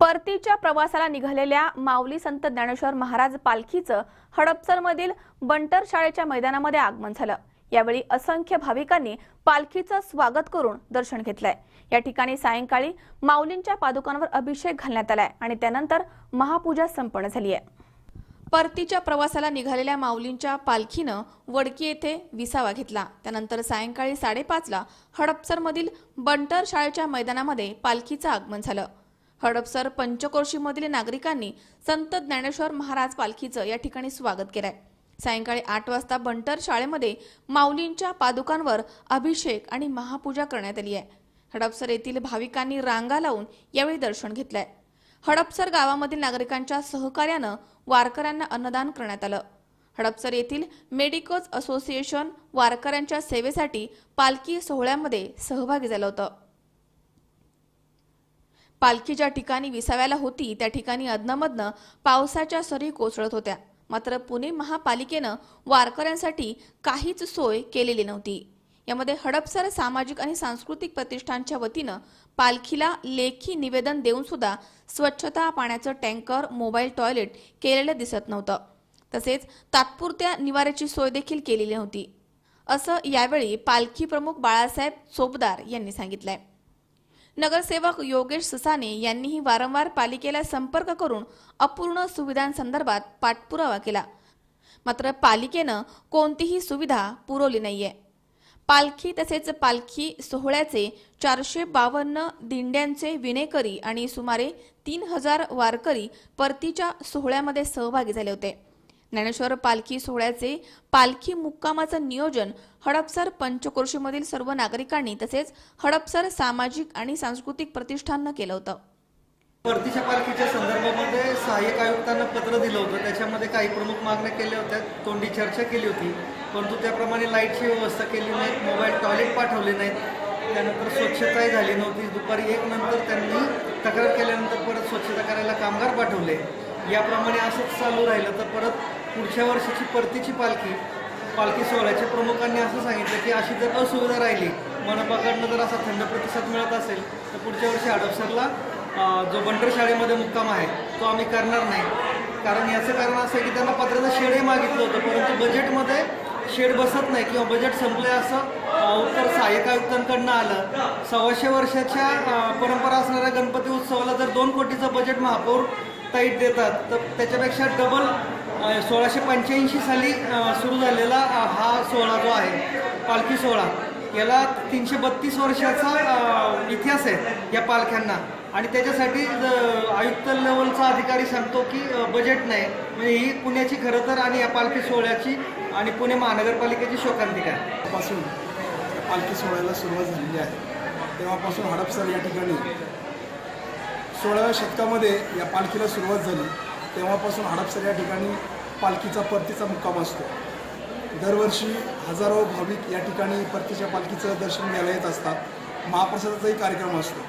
परतीच्या प्रवासाला निघालेल्या माऊली संत ज्ञानेश्वर महाराज पालखीचं हडपसरमधील बंटर शाळेच्या मैदानामध्ये आगमन झालं. यावेळी असंख्य भाविकांनी पालखीचं स्वागत करून दर्शन घेतलंय. या ठिकाणी सायंकाळी माऊलींच्या पादुकांवर अभिषेक घालण्यात आलाय आणि त्यानंतर महापूजा संपन्न झाली आहे परतीच्या प्रवासाला निघालेल्या माऊलींच्या पालखीनं वडकी येथे विसावा घेतला. त्यानंतर सायंकाळी साडेपाचला हडपसरमधील बंटर शाळेच्या मैदानामध्ये पालखीचं आगमन झालं. हडपसर पंचकोशीमधील नागरिकांनी संत ज्ञानेश्वर महाराज पालखीचं या ठिकाणी स्वागत केलंय. सायंकाळी आठ वाजता बंटर शाळेमध्ये माऊलींच्या पादुकांवर अभिषेक आणि महापूजा करण्यात आली आहे. हडपसर येथील भाविकांनी रांगा लावून यावेळी दर्शन घेतलंय. हडपसर गावामधील नागरिकांच्या सहकार्यानं वारकऱ्यांना अन्नदान करण्यात आलं. हडपसर येथील मेडिकोज असोसिएशन वारकऱ्यांच्या सेवेसाठी पालखी सोहळ्यामध्ये सहभागी झालं होतं. पालखी ज्या ठिकाणी विसाव्याला होती त्या ठिकाणी अदनमधनं पावसाच्या सरी कोसळत होत्या. मात्र पुणे महापालिकेनं वारकऱ्यांसाठी काहीच सोय केलेली नव्हती. यामध्ये हडपसर सामाजिक आणि सांस्कृतिक प्रतिष्ठानच्या वतीनं पालखीला लेखी निवेदन देऊन सुद्धा स्वच्छता पाण्याचं टँकर मोबाईल टॉयलेट केलेलं दिसत नव्हतं. तसेच तात्पुरत्या निवाऱ्याची सोय देखील केलेली नव्हती. असं यावेळी पालखी प्रमुख बाळासाहेब सोबदार यांनी सांगितलंय. नगरसेवक योगेश ससाने यांनीही वारंवार पालिकेला संपर्क करून अपूर्ण सुविधांसंदर्भात पाठपुरावा केला. मात्र पालिकेनं कोणतीही सुविधा पुरवली नाहीये. पालखी तसेच पालखी सोहळ्याचे चारशे बावन्न दिंड्यांचे विनेकरी आणि सुमारे तीन हजार वारकरी परतीच्या सोहळ्यामध्ये सहभागी झाले होते. ज्ञानेश्वर पालखी सोहळ्याचे पालखी मुक्कामाचं नियोजन हडपसर पंचक्रोशीमधील सर्व नागरिकांनी तसेच हडपसर सामाजिक आणि सांस्कृतिक प्रतिष्ठाननं केलं होतं. परतीच्या पालखीच्या संदर्भामध्ये सहाय्यक आयुक्तांना पत्र दिलं होतं. त्याच्यामध्ये काही प्रमुख मागण्या केल्या होत्या. तोंडी चर्चा केली होती. परंतु त्याप्रमाणे लाईटची व्यवस्था केली नाही. मोबाईल टॉयलेट पाठवले नाहीत. त्यानंतर स्वच्छताही झाली नव्हती. दुपारी एक नंतर त्यांनी तक्रार केल्यानंतर परत स्वच्छता करायला कामगार पाठवले. याप्रमाणे असंच चालू राहिलं. तर परत पुढच्या वर्षीची परतीची पालखी पालखी सोहळ्याच्या प्रमुखांनी असं सांगितलं की अशी जर असुविधा राहिली मनपाकडनं जर असा थंड प्रतिसाद मिळत असेल तर पुढच्या वर्षी हडपसरला जो बंडर शाळेमध्ये मुक्काम आहे तो आम्ही करणार नाही. कारण याचं कारण असं आहे की त्यांना पत्र्याचं शेडही मागितलं होतं परंतु बजेटमध्ये शेड बसत नाही किंवा बजेट संपलं असं उत्तर सहाय्यक आयुक्तांकडनं आलं. सव्वाशे वर्षाच्या परंपरा असणाऱ्या गणपती उत्सवाला जर दोन कोटीचं बजेट महापौर ताईट देतात. तर त्याच्यापेक्षा डबल सोळाशे पंच्याऐंशी साली सुरू झालेला हा सोहळा जो आहे पालखी सोहळा याला तीनशे बत्तीस वर्षाचा इतिहास आहे या पालख्यांना. आणि त्याच्यासाठी आयुक्त लेवलचा अधिकारी सांगतो की बजेट नाही. म्हणजे ही पुण्याची खरं तर आणि या पालखी सोहळ्याची आणि पुणे महानगरपालिकेची शोकांतिका आहे. पासून पालखी सोहळ्याला सुरुवात झालेली आहे. तेव्हापासून हडपसर या ठिकाणी सोळाव्या शतकामध्ये या पालखीला सुरुवात झाली. तेव्हापासून हडपसर या ठिकाणी पालखीचा परतीचा मुक्काम असतो. दरवर्षी हजारो भाविक या ठिकाणी परतीच्या पालखीचं दर्शन घ्यायला येत असतात. महाप्रसादाचाही कार्यक्रम असतो.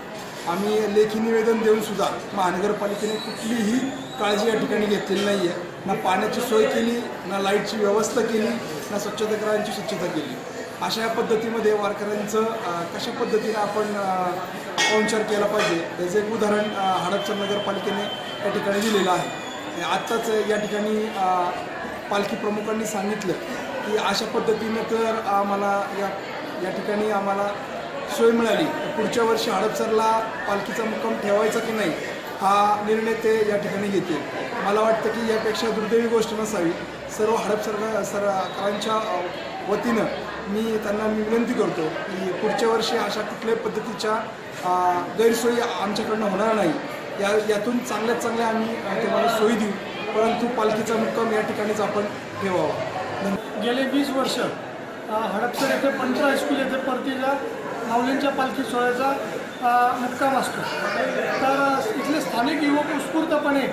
आम्ही लेखी निवेदन देऊन सुद्धा महानगरपालिकेने कुठलीही काळजी या ठिकाणी घेतलेली नाही आहे ना पाण्याची सोय केली ना लाईटची व्यवस्था केली ना स्वच्छतागृहांची स्वच्छता केली. अशा पद्धतीमध्ये वारकऱ्यांचं कशा पद्धतीनं आपण पाहुणचार केला पाहिजे. त्याचं एक उदाहरण हडपसर नगरपालिकेने या ठिकाणी दिलेलं आहे. आत्ताच या ठिकाणी पालखी प्रमुखांनी सांगितलं की अशा पद्धतीनं तर आम्हाला या या ठिकाणी आम्हाला सोय मिळाली. पुढच्या वर्षी हडपसरला पालखीचा मुक्काम ठेवायचा की नाही हा निर्णय ते या ठिकाणी घेतील. मला वाटतं की यापेक्षा दुर्दैवी गोष्ट नसावी. सर्व हडपसर सरकारांच्या वतीनं मी त्यांना विनंती करतो की पुढच्या वर्षी अशा कुठल्याही पद्धतीच्या गैरसोयी आमच्याकडनं होणार नाही. या यातून चांगल्यात चांगल्या आम्ही तुम्हाला सोयी देऊ. परंतु पालखीचा मुक्काम या ठिकाणीच आपण ठेवावा. गेले वीस वर्ष हडपसर येथे पंच हायस्कूल येथे परतीला माऊलींच्या पालखी सोहळ्याचा मुक्काम असतो. तर इथले स्थानिक युवक उत्स्फूर्तपणे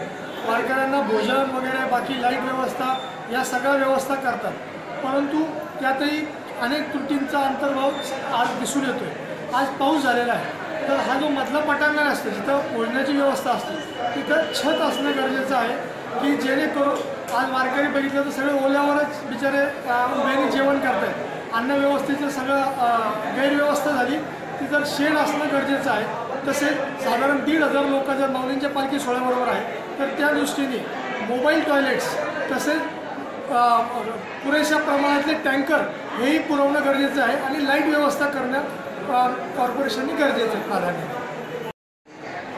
वारकऱ्यांना भोजन वगैरे बाकी लाइट व्यवस्था या सगळ्या व्यवस्था करतात. परंतु त्यातही अनेक त्रुटींचा अंतर्भाव आज दिसून येतो आज पाऊस झालेला आहे. तर हा जो मधला पटांगण असतो जिथं ओढण्याची व्यवस्था असते तिथं छत असणं गरजेचं आहे की जेणेकरून आज वारकरी बघितलं तर सगळे ओल्यावरच बिचारे उभ्याने जेवण करत आहेत अन्नव्यवस्थेचं सगळं गैरव्यवस्था झाली तिथं शेड असणं गरजेचं आहे. तसेच साधारण दीड हजार लोक जर माऊलींच्या पालखी सोहळ्याबरोबर आहे तर त्या दृष्टीने मोबाईल टॉयलेट्स तसेच पुरेशा प्रमाणातले टँकर हेही पुरवणं गरजेचं आहे आणि लाइट व्यवस्था करणं कॉर्पोरेशनने गरजेचं प्राधान्य.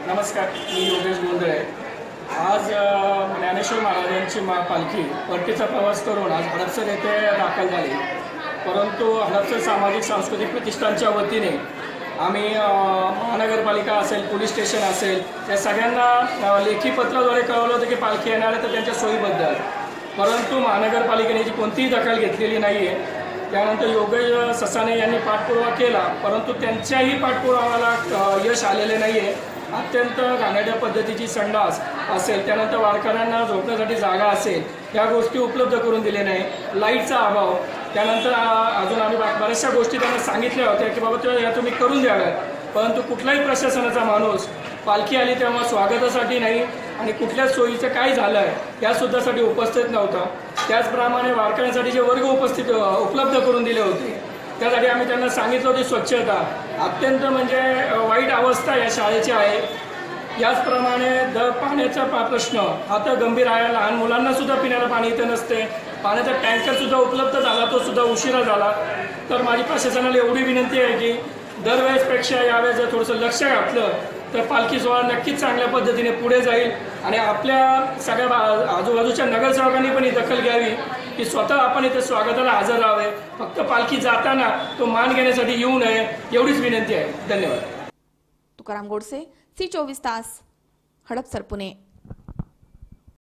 नमस्कार मी योगेश गोंधळे. आज ज्ञानेश्वर महाराजांची मा पालखी परतीचा प्रवास करून आज हडपसर येथे दाखल झाली. परंतु हडपसर सामाजिक सांस्कृतिक प्रतिष्ठानच्या वतीने आम्ही महानगरपालिका असेल पोलीस स्टेशन असेल या सगळ्यांना लेखी पत्राद्वारे कळवलं होतं की पालखी येणार आहे तर त्यांच्या सोयीबद्दल. परंतु महानगरपालिकेने जी कोणतीही दखल घेतलेली नाही आहे त्यानंतर योगेश ससाने यांनी पाठपुरावा केला परंतु त्यांच्याही पाठपुरावाला यश आलेले नाही आहे अत्यंत घाणेरड्या पद्धतीची संडास असेल त्यानंतर वारकऱ्यांना झोपण्यासाठी जागा असेल या गोष्टी उपलब्ध करून दिले नाही. लाईटचा अभाव त्यानंतर अजून आम्ही बऱ्याचशा गोष्टी त्यांना सांगितल्या होत्या की बाबा त्या या तुम्ही करून द्याव्यात. परंतु कुठलाही प्रशासनाचा माणूस पालखी आली तेव्हा स्वागतासाठी नाही आणि कुठल्या सोयीचं काय झालं आहे यासुद्धासाठी उपस्थित नव्हता. त्याचप्रमाणे वारकऱ्यांसाठी जे वर्ग उपस्थित उपलब्ध करून दिले होते त्यासाठी आम्ही त्यांना सांगितलं होती स्वच्छता. अत्यंत म्हणजे वाईट अवस्था या शाळेची आहे. याचप्रमाणे दर पाण्याचा पा प्रश्न. हा तर गंभीर आहे. लहान मुलांनासुद्धा पिण्याला पाणी इथं नसते. पाण्याचा टँकरसुद्धा उपलब्ध झाला तो सुद्धा उशिरा झाला. तर माझी प्रशासनाला एवढी विनंती आहे की दरवेळेसपेक्षा यावेळेस जर थोडंसं लक्ष घातलं तर पालखी सोहळा नक्कीच चांगल्या पद्धतीने पुढे जाईल आणि आपल्या सगळ्या आजूबाजूच्या नगरसेवकांनी पण ही दखल घ्यावी. की स्वतः आपण इथे स्वागताला हजर राहावे. फक्त पालखी जाताना तो मान घेण्यासाठी येऊ नये एवढीच विनंती आहे. धन्यवाद. तुकाराम गोडसे सी चोवीस तास हडपसर पुणे.